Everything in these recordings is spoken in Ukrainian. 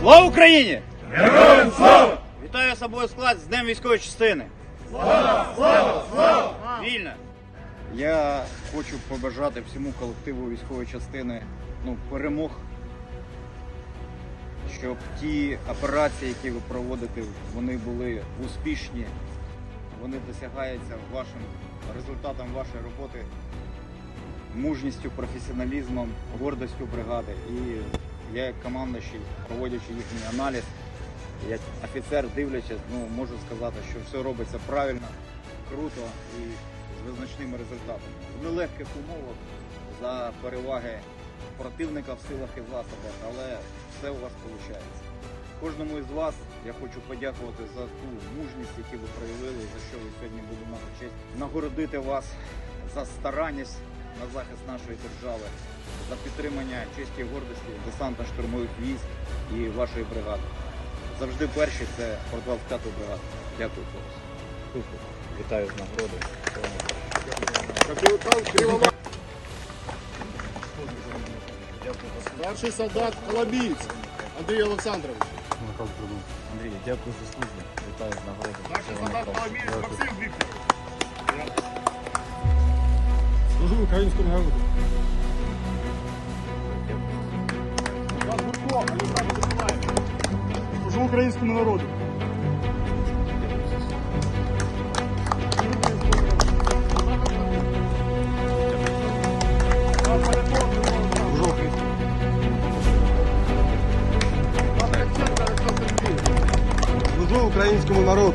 Слава Україні! Героям слава! Вітаю собою склад з Днем військової частини! Слава! Слава! Слава! Вільна! Я хочу побажати всьому колективу військової частини ну, перемог щоб ті операції, які ви проводите, вони були успішні, вони досягаються вашим результатом вашої роботи, мужністю, професіоналізмом, гордостю бригади. І я як командуючий, проводячи їхній аналіз, як офіцер дивлячись, ну можу сказати, що все робиться правильно, круто і з визначними результатами. В нелегких умовах за переваги противника в силах і засобах, але все у вас виходить. Кожному із вас я хочу подякувати за ту мужність, яку ви проявили, за що ви сьогодні буду мати честь нагородити вас за старанність на захист нашої держави, за підтримання честі і гордості десантно-штурмових військ і вашої бригади. Завжди перші це про 25-ту бригаду. Дякую, хлопці. Супер. Вітаю з нагородою. Старший солдат Колобієць Андрій Олександрович. Андрій, дякую за службу. Вітаю з нагородою. Старший Всього солдат найкращого. Колобієць Максим Вікторович. Служу українському народу. Вас Гурко, Олександр Миколаївич. Служу українському народу. Українському народу.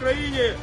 Україні!